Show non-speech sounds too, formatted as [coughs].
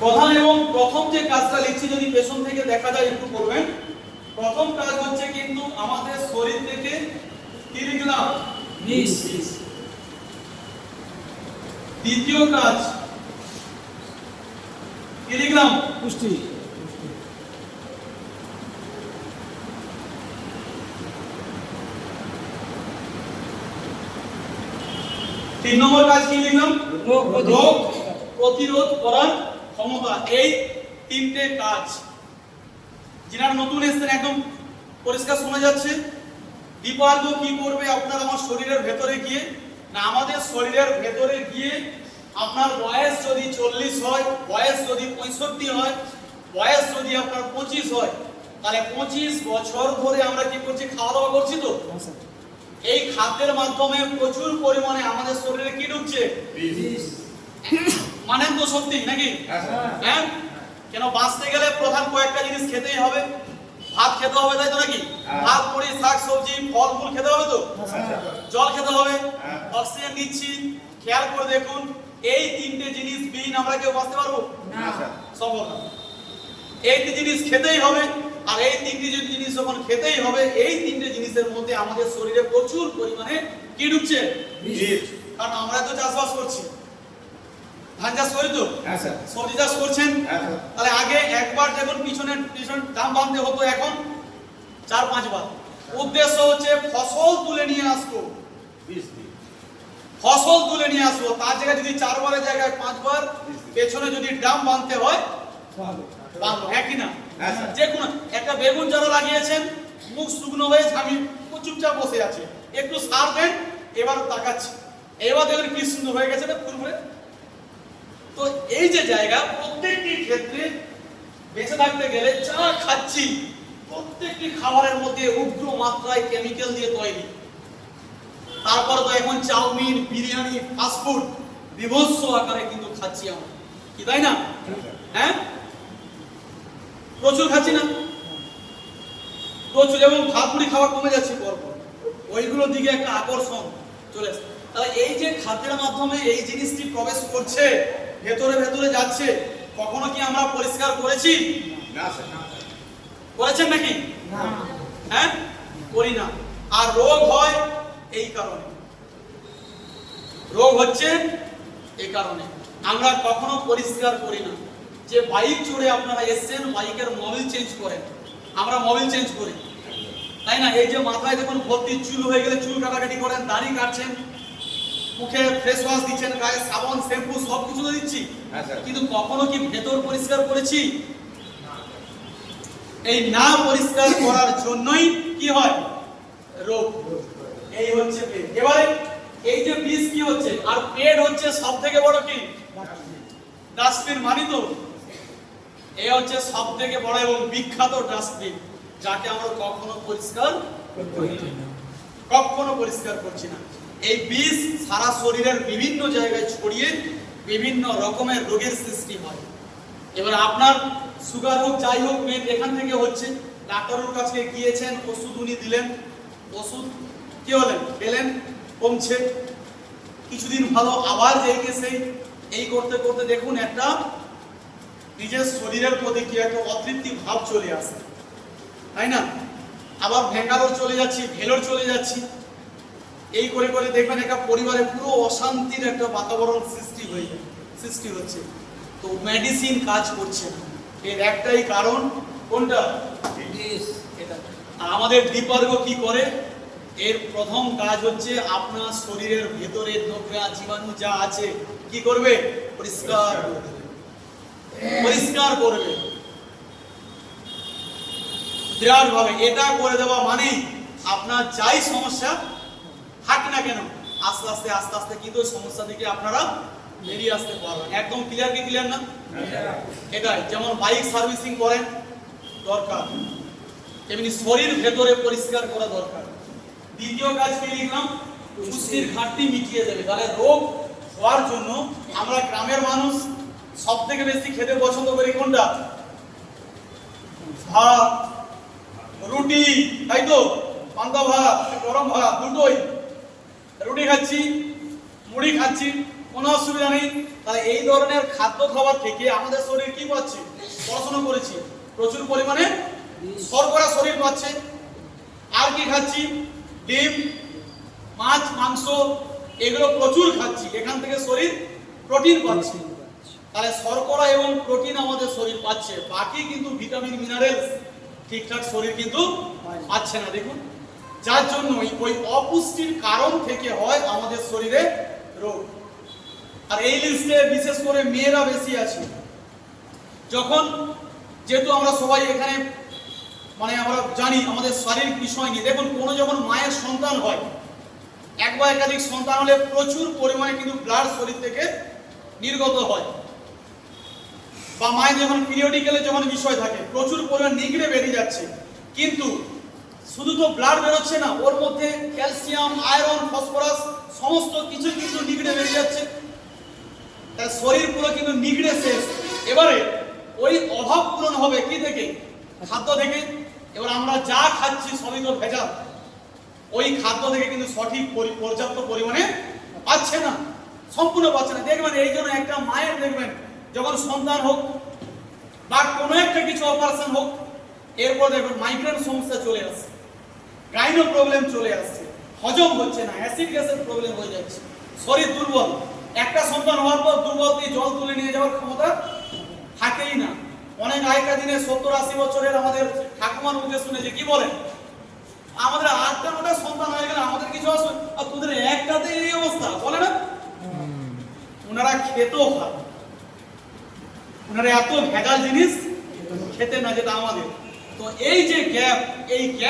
প্রধান এবং প্রথম যে কাজটা লিখছি যদি পেছন থেকে দেখা যায় একটু করবেন প্রথম কাজ হচ্ছে কিন্তু আমাদের শরীর থেকে কি লিখলাম? বিষ দ্বিতীয় কাজ। কি লিখলাম? পুষ্টি। তিন নম্বর কাজ কি লিখলাম? রোগ রোগ প্রতিরোধ করার ক্ষমতা এই তিনটে কাজ। যিনারা নতুন এসছেন একদম পরিষ্কার শোনা যাচ্ছে। দীপার্ঘ কি করবে? আপনার আমার শরীরের ভেতরে গিয়ে না আমাদের শরীরের ভেতরে গিয়ে আপনার বয়স যদি চল্লিশ হয় বয়স যদি পঁয়ষট্টি হয় বয়স যদি আপনার পঁচিশ হয় তাহলে পঁচিশ বছর ধরে আমরা কি করছি? খাওয়া দাওয়া করছি তো? এই খাদ্যের মাধ্যমে প্রচুর পরিমাণে আমাদের শরীরে কি ঢুকছে? [coughs] মানেন তো সত্যি নাকি? হ্যাঁ? কেন বাঁচতে গেলে প্রধান কয়েকটা জিনিস খেতেই হবে? ভাত খেতে হবে তাই তো নাকি? হ্যাঁ। ভাত মুড়ি শাক সবজি ফল ফুল খেতে হবে তো? আচ্ছা। জল খেতে হবে। হ্যাঁ। অক্সিজেন নিচ্ছি। খেয়াল করে দেখুন এই তিনটে জিনিস বিহীন আমরা কেউ বাঁচতে পারব? না। সম্ভব না। এই তিনটে জিনিস খেতেই হবে আর এই তিনটে যদি জিনিস যখন খেতেই হবে এই তিনটে জিনিসের মধ্যে আমাদের শরীরে প্রচুর পরিমাণে কি ঢুকছে? কারণ আমরা তো চাষবাস করছি। ধান চাষ করি তো। হ্যাঁ স্যার। সবজি চাষ করছেন তাহলে আগে একবার যখন পিছনে পিছন দাম বাঁধতে হতো এখন চার পাঁচবার উদ্দেশ্য হচ্ছে ফসল তুলে নিয়ে আসব ফসল তুলে নিয়ে আসব তার জায়গায় যদি চারবারের জায়গায় পাঁচবার পেছনে যদি ড্রাম বাঁধতে হয় হ্যাঁ কি না? হ্যাঁ। যে কোনো একটা বেগুন যারা লাগিয়েছেন মুখ শুকনো হয়ে আমি চুপচাপ বসে আছে। একটু সার দেন এবার তাকাচ্ছি। এবার দেখুন কি সুন্দর হয়ে গেছে না ফুরফুরে তো এই যে জায়গা, প্রত্যেকটি ক্ষেত্রে বেঁচে থাকতে গেলে যা খাচ্ছি, প্রত্যেকটি খাবারের মধ্যে উগ্র মাত্রায় কেমিক্যাল দিয়ে তৈরি। তারপর তো এখন চাউমিন, বিরিয়ানি ফাস্টফুড বিভৎস আকারে কিন্তু খাচ্ছি আমরা। কি তাই না? হ্যাঁ? প্রচুর খাচ্ছি না? প্রচুর, এবং ভাত মুড়ি খাওয়া কমে যাচ্ছে পরপর। ওইগুলোর দিকে একটা আকর্ষণ চলে তাহলে এই যে খাদ্যের মাধ্যমে এই জিনিসটি প্রবেশ করছে ভেতরে ভেতরে যাচ্ছে। কখনো কি আমরা পরিষ্কার করেছি? করেছেন নাকি? হ্যাঁ? করি না। আর রোগ হয় এই কারণে। রোগ হচ্ছে এই কারণে। আমরা কখনো পরিষ্কার করি না। যে বাইক চড়ে আপনারা এসছেন বাইকের মোবিল চেঞ্জ করেন। আমরা মোবিল চেঞ্জ করি। তাই না? এই যে মাথায় দেখুন ভর্তি চুল হয়ে গেলে চুল কাটাকাটি করেন দাড়ি কাটছেন মুখে ফেস ওয়াশ দিচ্ছেন গায়ে সাবান শ্যাম্পু সব কিছু তো দিচ্ছি। হ্যাঁ, কিন্তু কখনো কি ভেতর পরিষ্কার করেছি? এই না পরিষ্কার করার জন্যই কি হয়? রোগ। এই হচ্ছে পেট এবারে এই যে বিষ কি হচ্ছে? আর পেট হচ্ছে সব থেকে বড় কি? ডাস্টবিন মানি তো? এই হচ্ছে সব থেকে বড় এবং বিখ্যাত ডাস্টবিন যাকে আমরা কখনো পরিষ্কার কখনো পরিষ্কার করছি না। এই বিষ সারা শরীরের বিভিন্ন জায়গায় ছড়িয়ে বিভিন্ন রকমের রোগের সৃষ্টি হয়। এবার আপনার সুগার হোক, যাই হোক, পেট এখান থেকে হচ্ছে। ডাক্তারের কাছে গিয়েছেন, ওষুধ উনি দিলেন। ওষুধ কি হলেন? পেলেন, কমছে। কিছুদিন ভালো, আবার যেইকে সেই, এই করতে করতে দেখুন একটা নিজের শরীরের প্রতি কি একটা অতৃপ্তি ভাব চলে আসে। তাই না? আবার ভেঙ্গালোর চলে যাচ্ছি, ভেলোর চলে যাচ্ছি। এই করে করে দেখবেন একটা পরিবারে পুরো অশান্তির একটা বাতাবরণ সৃষ্টি হয়ে যায় সৃষ্টি হচ্ছে। তো মেডিসিন কাজ করছে না। এর একটাই কারণ কোনটা? আমাদের দীপার্ঘ কি করে? এর প্রথম কাজ হচ্ছে আপনার শরীরের ভেতরে নোংরা জীবাণু যা আছে কি করবে? পরিষ্কার পরিষ্কার করবে। বিরাট ভাবে এটা করে দেওয়া মানেই আপনার যাই সমস্যা থাক না কেন? আস্তে আস্তে আস্তে আস্তে কিন্তু সমস্যা থেকে আপনারা বেরিয়ে আসতে পারবেন। একদম ক্লিয়ার কি ক্লিয়ার না? এটাই, যেমন বাইক সার্ভিসিং করেন, দরকার। এমনি শরীর ভেতরে পরিষ্কার করা দরকার। দ্বিতীয় কাজ কি লিখলাম? পুষ্টির ঘাটতি মিটিয়ে দেবে। তাহলে রোগ হওয়ার জন্য আমরা গ্রামের মানুষ সব থেকে বেশি খেতে পছন্দ করি কোনটা? ভাত, রুটি, তাই তো? পান্তা ভাত, গরম ভাত, দুটোই। রুটি খাচ্ছি মুড়ি খাচ্ছি কোনো অসুবিধা নেই। তাহলে এই ধরনের খাদ্য খাবার থেকে আমাদের শরীর কি পাচ্ছে? পড়াশোনা করেছি। প্রচুর পরিমাণে শর্করা শরীর পাচ্ছে। আর কি খাচ্ছি? ডিম মাছ মাংস এগুলো প্রচুর খাচ্ছি। এখান থেকে শরীর প্রোটিন পাচ্ছে। তাহলে শর্করা এবং প্রোটিন আমাদের শরীর পাচ্ছে। বাকি কিন্তু ভিটামিন মিনারেলস ঠিকঠাক শরীর কিন্তু পাচ্ছে না। দেখুন। যার জন্যই ওই অপুষ্টির কারণ থেকে হয় আমাদের শরীরে রোগ। আর এই লিস্টে বিশেষ করে মেয়েরা বেশি আছে। যখন যেহেতু আমরা সবাই এখানে মানে আমরা জানি আমাদের শারীরিক বিষয় নিয়ে, দেখুন, কোনো যখন মায়ের সন্তান হয় এক বা একাধিক সন্তান হলে প্রচুর পরিমাণে কিন্তু ব্লাড শরীর থেকে নির্গত হয়। বা মায়ের যখন পিরিয়ডিক্যালে যখন বিষয় থাকে, প্রচুর পরিমাণ নিগড়ে বেরিয়ে যাচ্ছে। কিন্তু শুধু তো ব্লাড বেরোচ্ছে না, ওর মধ্যে ক্যালসিয়াম আয়রন ফসফরাস সমস্ত কিছু কিন্তু নিগড়ে বেরিয়ে যাচ্ছে। তার শরীর পুরো কিন্তু নিগড়ে শেষ। এবারে ওই অভাব পূরণ হবে কি থেকে? খাদ্য থেকে। এবার আমরা যা খাচ্ছি সবই তো ভেজাল। ওই খাদ্য থেকে কিন্তু সঠিক পরি- পর্যাপ্ত পরিমাণে পাচ্ছে না। সম্পূর্ণ পাচ্ছে না। দেখবেন, এই জন্য একটা মায়ের দেখবেন, যখন সন্তান হোক বা কোনো একটা কিছু অপারেশন হোক, এরপর দেখবেন মাইগ্রেন সমস্যা চলে আসছে। গাইনো প্রবলেম চলে আসছে, হজম হচ্ছে না অ্যাসিড গ্যাসের প্রবলেম হয়ে যাচ্ছে। শরীর দুর্বল। একটা সন্তান হওয়ার পর দুর্বল দিয়ে জল তুলে নিয়ে যাওয়ার ক্ষমতা থাকেই না। অনেক আগেকার দিনে সত্তর আশি বছরের আমাদের ঠাকুমার মুখে শুনেছে, কি বলেন আমাদের আটটা নটা সন্তান হয়ে গেলে আমাদের কিছু আসবে আর তোদের একটাতে এই অবস্থা, বলে না? ওনারা খেতেও খান। ওনারা এত ভেজাল জিনিস খেতে না, যেটা আমাদের। তো এই যে গ্যাপ এই গ্যাপ